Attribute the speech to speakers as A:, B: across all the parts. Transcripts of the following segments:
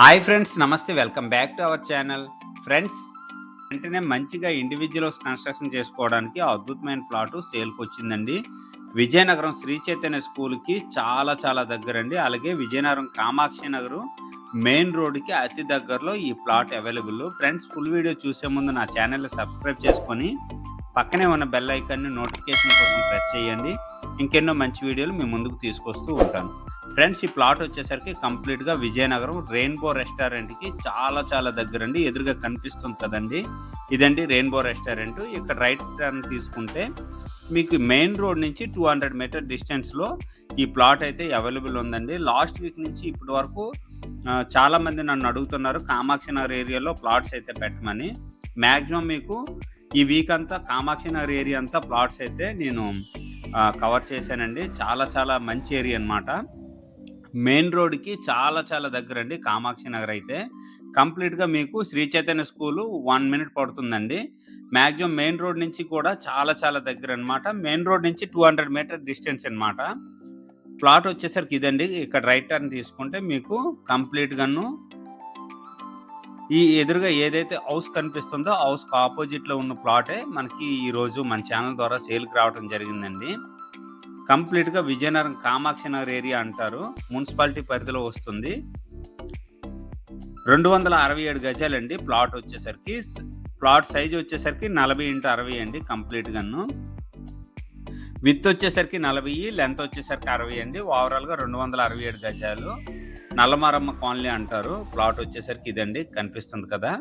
A: Hi friends నమస్తే welcome back to our channel. Friends వెంటనే మంచిగా ఇండివిజువల్స్ కన్స్ట్రక్షన్ చేసుకోవడానికి అద్భుతమైన ప్లాట్ సేల్కి వచ్చిందండి. విజయనగరం శ్రీ చైతన్య స్కూల్కి చాలా చాలా దగ్గరండి. అలాగే విజయనగరం కామాక్షి నగరు మెయిన్ రోడ్కి అతి దగ్గరలో ఈ plot available friends full video చూసే ముందు నా ఛానల్ని సబ్స్క్రైబ్ చేసుకొని పక్కనే ఉన్న బెల్ ఐకాన్ని నోటిఫికేషన్ కోసం ప్రెస్ చేయండి. ఇంకెన్నో మంచి వీడియోలు మీ ముందుకు తీసుకొస్తూ ఉంటాను. ఫ్రెండ్స్ ఈ ప్లాట్ వచ్చేసరికి కంప్లీట్గా విజయనగరం రెయిన్బో రెస్టారెంట్కి చాలా చాలా దగ్గర అండి ఎదురుగా కనిపిస్తుంది కదండి. ఇదండి రెయిన్బో రెస్టారెంట్. ఇక్కడ రైట్ టర్న్ తీసుకుంటే మీకు మెయిన్ రోడ్ నుంచి టూ హండ్రెడ్ మీటర్ డిస్టెన్స్లో ఈ ప్లాట్ అయితే అవైలబుల్ ఉందండి. లాస్ట్ వీక్ నుంచి ఇప్పటి వరకు చాలామంది నన్ను అడుగుతున్నారు కామాక్షి నగర్ ఏరియాలో ప్లాట్స్ అయితే పెట్టమని. మ్యాక్సిమం మీకు ఈ వీక్ అంతా కామాక్షి నగర్ ఏరియా అంతా ప్లాట్స్ అయితే నేను కవర్ చేశానండి. చాలా చాలా మంచి ఏరియా అన్నమాట. మెయిన్ రోడ్కి చాలా చాలా దగ్గర అండి కామాక్షి నగర్ అయితే. కంప్లీట్గా మీకు Shri Chaitanya school one minute పడుతుందండి. మ్యాక్సిమం మెయిన్ రోడ్ నుంచి కూడా చాలా చాలా దగ్గర అన్నమాట మెయిన్ రోడ్ నుంచి టూ హండ్రెడ్ మీటర్ డిస్టెన్స్ అనమాట ప్లాట్ వచ్చేసరికి ఇదండి. ఇక్కడ రైట్ టర్న్ తీసుకుంటే మీకు కంప్లీట్గాను ఈ ఎదురుగా ఏదైతే హౌస్ కనిపిస్తుందో హౌస్కి ఆపోజిట్లో ఉన్న ప్లాటే మనకి ఈరోజు మన ఛానల్ ద్వారా సేల్కి రావడం జరిగిందండి. కంప్లీట్గా విజయనగరం కామాక్షి నగర్ ఏరియా అంటారు. మున్సిపాలిటీ పరిధిలో వస్తుంది. రెండు వందల అరవై ఏడు గజాలండి. ప్లాట్ వచ్చేసరికి ప్లాట్ సైజ్ వచ్చేసరికి నలభై ఇంటూ అరవై అండి కంప్లీట్ గాను విత్ వచ్చేసరికి నలభై లెంత్ వచ్చేసరికి అరవై అండి. ఓవరాల్గా రెండు వందల అరవై ఏడు గజాలు. నల్లమారమ్మ కాలనీ అంటారు. ప్లాట్ వచ్చేసరికి ఇదండి కనిపిస్తుంది కదా.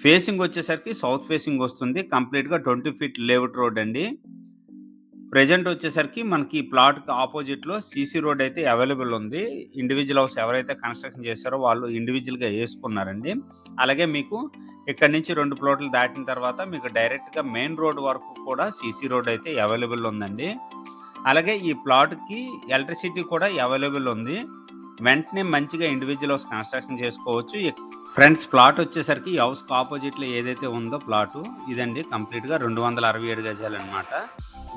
A: ఫేసింగ్ వచ్చేసరికి సౌత్ ఫేసింగ్ వస్తుంది. కంప్లీట్గా ట్వంటీ ఫీట్ లేఅవుట్ రోడ్ అండి. ప్రజెంట్ వచ్చేసరికి మనకి ప్లాట్ ఆపోజిట్లో సీసీ రోడ్ అయితే అవైలబుల్ ఉంది. ఇండివిజువల్ హౌస్ ఎవరైతే కన్స్ట్రక్షన్ చేస్తారో వాళ్ళు ఇండివిజువల్గా వేసుకున్నారండి. అలాగే మీకు ఇక్కడ నుంచి రెండు ప్లాట్లు దాటిన తర్వాత మీకు డైరెక్ట్గా మెయిన్ రోడ్ వరకు కూడా సీసీ రోడ్ అయితే అవైలబుల్ ఉందండి. అలాగే ఈ ప్లాట్కి ఎలక్ట్రిసిటీ కూడా అవైలబుల్ ఉంది. వెంటనే మంచిగా ఇండివిజువల్ హౌస్ కన్స్ట్రక్షన్ చేసుకోవచ్చు. ఫ్రెండ్స్ ప్లాట్ వచ్చేసరికి ఈ ఆపోజిట్లో ఏదైతే ఉందో ప్లాటు ఇదండి కంప్లీట్గా రెండు వందల అరవై ఏడు గజాలు అనమాట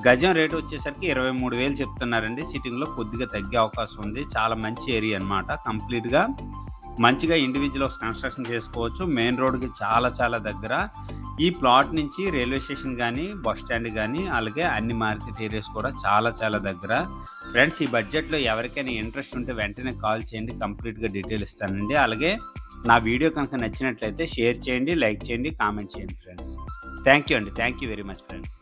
A: గజం రేటు వచ్చేసరికి ఇరవై మూడు వేలు చెప్తున్నారండి. సిట్టింగ్లో కొద్దిగా తగ్గే అవకాశం ఉంది. చాలా మంచి ఏరియా అనమాట కంప్లీట్గా మంచిగా ఇండివిజువల్ హౌస్ కన్స్ట్రక్షన్ చేసుకోవచ్చు. మెయిన్ రోడ్కి చాలా చాలా దగ్గర. ఈ ప్లాట్ నుంచి రైల్వే స్టేషన్ కానీ బస్ స్టాండ్ కానీ అలాగే అన్ని మార్కెట్ ఏరియాస్ కూడా చాలా చాలా దగ్గర. ఫ్రెండ్స్ ఈ బడ్జెట్లో ఎవరికైనా ఇంట్రెస్ట్ ఉంటే వెంటనే కాల్ చేయండి. కంప్లీట్గా డీటెయిల్ ఇస్తానండి. అలాగే నా వీడియో కనుక నచ్చినట్లయితే షేర్ చేయండి లైక్ చేయండి కామెంట్ చేయండి ఫ్రెండ్స్ థ్యాంక్ యూ అండి. Thank you very much friends